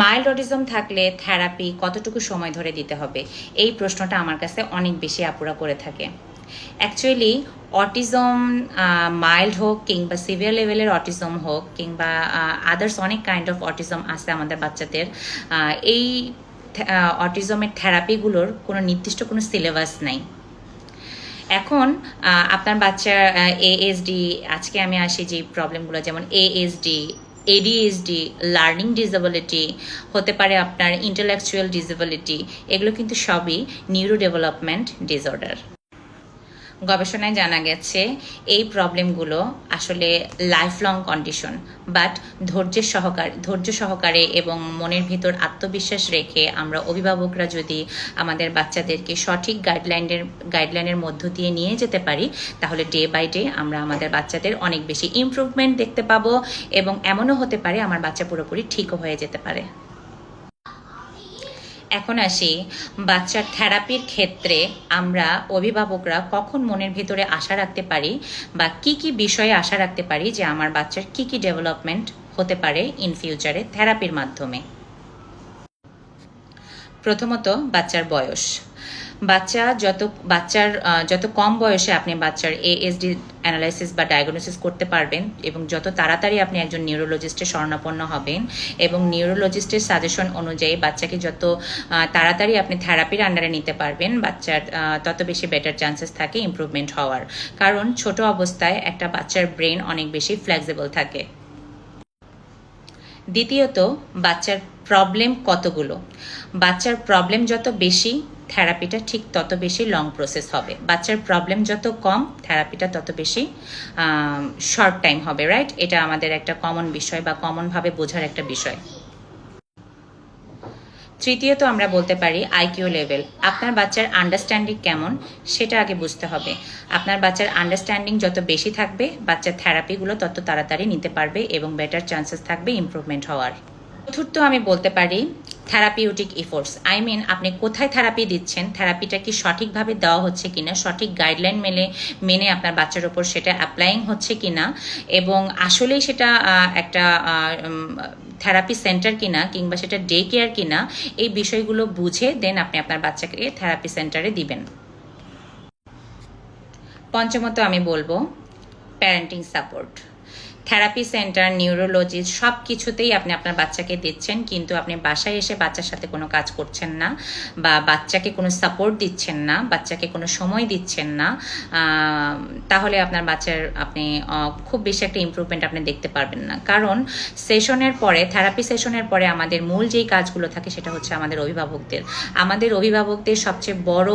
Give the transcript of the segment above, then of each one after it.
Mild autism থাকলে therapy কতটুকু সময় ধরে দিতে হবে? এই প্রশ্নটা আমার কাছে অনেক বেশি আপুরা করে থাকে। অ্যাকচুয়ালি অটিজম মাইল্ড হোক কিংবা সিভিয়ার লেভেলের অটিজম হোক কিংবা আদার্স অনেক কাইন্ড অফ অটিজম আছে আমাদের বাচ্চাদের এই অটিজমের থেরাপিগুলোর কোনো নির্দিষ্ট কোনো সিলেবাস নাই। এখন আপনার বাচ্চার এএসডি আজকে আমি আসি যে প্রবলেমগুলো যেমন এএসডি এডিএসডি লার্নিং ডিসেবিলিটি হতে পারে আপনার ইন্টেলেকচুয়াল ডিসেবিলিটি এগুলো কিন্তু সবই নিউরো ডেভেলপমেন্ট ডিসঅর্ডার গবেষণায় জানা গেছে এই প্রবলেমগুলো আসলে লাইফ লং কন্ডিশন, বাট ধৈর্যের সহকার, ধৈর্য সহকারে এবং মনের ভিতর আত্মবিশ্বাস রেখে আমরা অভিভাবকরা যদি আমাদের বাচ্চাদেরকে সঠিক গাইডলাইনের গাইডলাইনের মধ্য দিয়ে নিয়ে যেতে পারি, তাহলে ডে বাই ডে আমরা আমাদের বাচ্চাদের অনেক বেশি ইমপ্রুভমেন্ট দেখতে পাবো এবং এমনও হতে পারে আমার বাচ্চা পুরোপুরি ঠিকও হয়ে যেতে পারে। এখন আসি বাচ্চার থেরাপির ক্ষেত্রে আমরা অভিভাবকরা কখন মনের ভেতরে আশা রাখতে পারি বা কি কি বিষয়ে আশা রাখতে পারি যে আমার বাচ্চার কি কি ডেভেলপমেন্ট হতে পারে ইন ফিউচারে থেরাপির মাধ্যমে? প্রথমত বাচ্চার বয়স। বাচ্চা যত, বাচ্চার যত কম বয়সে আপনি বাচ্চার এএসডি অ্যানালাইসিস বা ডায়াগনোসিস করতে পারবেন এবং যত তাড়াতাড়ি আপনি একজন নিউরোলজিস্টের শরণাপন্ন হবেন এবং নিউরোলজিস্টের সাজেশন অনুযায়ী বাচ্চাকে যত তাড়াতাড়ি আপনি থেরাপির আন্ডারে নিতে পারবেন, বাচ্চার তত বেশি বেটার চান্সেস থাকে ইমপ্রুভমেন্ট হওয়ার। কারণ ছোট অবস্থায় একটা বাচ্চার ব্রেন অনেক বেশি ফ্লেক্সিবল থাকে। দ্বিতীয়ত, বাচ্চার প্রবলেম কতগুলো? বাচ্চার প্রবলেম যত বেশি, থেরাপিটা ঠিক তত বেশি লং প্রসেস হবে। বাচ্চার প্রবলেম যত কম, থেরাপিটা তত বেশি শর্ট টাইম হবে রাইট এটা আমাদের একটা কমন বিষয় বা কমনভাবে বোঝার একটা বিষয়। তৃতীয়ত আমরা বলতে পারি আইকিউ লেভেল আপনার বাচ্চার আন্ডারস্ট্যান্ডিং কেমন, সেটা আগে বুঝতে হবে। আপনার বাচ্চার আন্ডারস্ট্যান্ডিং যত বেশি থাকবে, বাচ্চার থেরাপিগুলো তত তাড়াতাড়ি নিতে পারবে এবং বেটার চান্সেস থাকবে ইমপ্রুভমেন্ট হওয়ার। চতুর্থ আমি বলতে পারি থেরাপিউটিক ইফোর্টস আই মিন আপনি কোথায় থেরাপি দিচ্ছেন? থেরাপিটা কি সঠিকভাবে দেওয়া হচ্ছে কিনা? সঠিক গাইডলাইন মেনে মেনে আপনার বাচ্চার ওপর সেটা অ্যাপ্লাইং হচ্ছে কিনা? এবং আসলেই সেটা একটা থেরাপি সেন্টার কিনা কিংবা সেটা ডে কেয়ার কিনা, এই বিষয়গুলো বুঝে দেন আপনি আপনার বাচ্চাকে থেরাপি সেন্টারে দিবেন। পঞ্চমত আমি বলব parenting support therapy centre neurologist সব কিছুতেই আপনি আপনার বাচ্চাকে দিচ্ছেন, কিন্তু আপনি বাসায় এসে বাচ্চার সাথে কোনো কাজ করছেন না, বা বাচ্চাকে কোনো সাপোর্ট দিচ্ছেন না, বাচ্চাকে কোনো সময় দিচ্ছেন না তাহলে আপনার বাচ্চার আপনি খুব বেশি একটা ইমপ্রুভমেন্ট আপনি দেখতে পারবেন না। কারণ সেশনের পরে থেরাপি সেশনের পরে আমাদের মূল যেই কাজগুলো থাকে সেটা হচ্ছে আমাদের অভিভাবকদের। আমাদের অভিভাবকদের সবচেয়ে বড়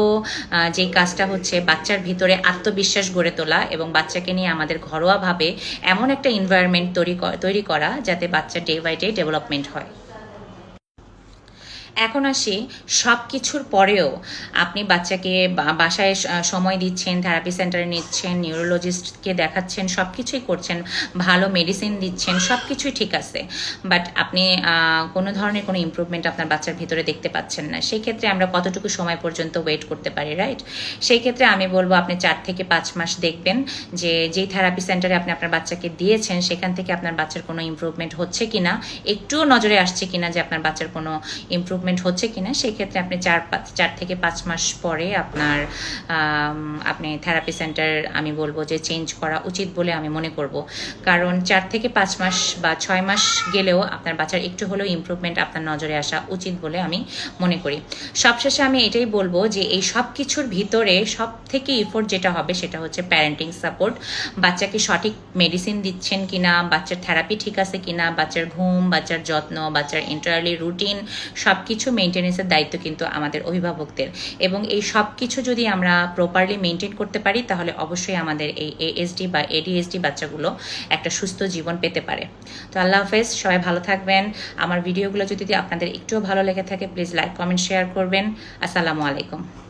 যেই কাজটা হচ্ছে বাচ্চার ভিতরে আত্মবিশ্বাস গড়ে তোলা এবং বাচ্চাকে নিয়ে আমাদের ঘরোয়াভাবে এমন একটা এনভায়রনমেন্ট তৈরি তৈরি করা যাতে বাচ্চা ডে বাই ডে ডেভেলপমেন্ট হয়। এখন আসি সব কিছুর পরেও। আপনি বাচ্চাকে বাসায় সময় দিচ্ছেন থেরাপি সেন্টারে নিচ্ছেন নিউরোলজিস্টকে দেখাচ্ছেন সব কিছুই করছেন, ভালো মেডিসিন দিচ্ছেন সব কিছুই ঠিক আছে। বাট আপনি কোনো ধরনের কোনো ইমপ্রুভমেন্ট আপনার বাচ্চার ভিতরে দেখতে পাচ্ছেন না। সেই ক্ষেত্রে আমরা কতটুকু সময় পর্যন্ত ওয়েট করতে পারি রাইট সেই ক্ষেত্রে আমি বলব আপনি চার থেকে পাঁচ মাস দেখবেন যে, যেই থেরাপি সেন্টারে আপনি আপনার বাচ্চাকে দিয়েছেন, সেখান থেকে আপনার বাচ্চার কোনো ইমপ্রুভমেন্ট হচ্ছে কি না একটুও নজরে আসছে কি না যে আপনার বাচ্চার কোনো ইমপ্রুভমেন্ট হচ্ছে কিনা সেই ক্ষেত্রে আপনি চার চার থেকে পাঁচ মাস পরে আপনার আপনি থেরাপি সেন্টার আমি বলব যে চেঞ্জ করা উচিত বলে আমি মনে করব। কারণ চার থেকে পাঁচ মাস বা ছয় মাস গেলেও আপনার বাচ্চার একটু হলেও ইমপ্রুভমেন্ট আপনার নজরে আসা উচিত বলে আমি মনে করি। সবশেষে আমি এটাই বলব যে এই সব কিছুর ভিতরে সব থেকে ইফোর্ট যেটা হবে সেটা হচ্ছে প্যারেন্টিং সাপোর্ট বাচ্চাকে সঠিক মেডিসিন দিচ্ছেন কিনা, বাচ্চার থেরাপি ঠিক আছে কিনা, বাচ্চার ঘুম, বাচ্চার যত্ন, বাচ্চার ইন্টারলি রুটিন সব কিছু মেনটেনেন্সের দায়িত্ব কিন্তু আমাদের অভিভাবকদের। এবং এই সব কিছু যদি আমরা প্রপারলি মেনটেন করতে পারি, তাহলে অবশ্যই আমাদের এই এএসডি বা এডিএসডি বাচ্চাগুলো একটা সুস্থ জীবন পেতে পারে। তো আল্লাহ হাফেজ, সবাই ভালো থাকবেন। আমার ভিডিওগুলো যদি আপনাদের একটুও ভালো লেগে থাকে প্লিজ লাইক কমেন্ট শেয়ার করবেন। আসসালামু আলাইকুম।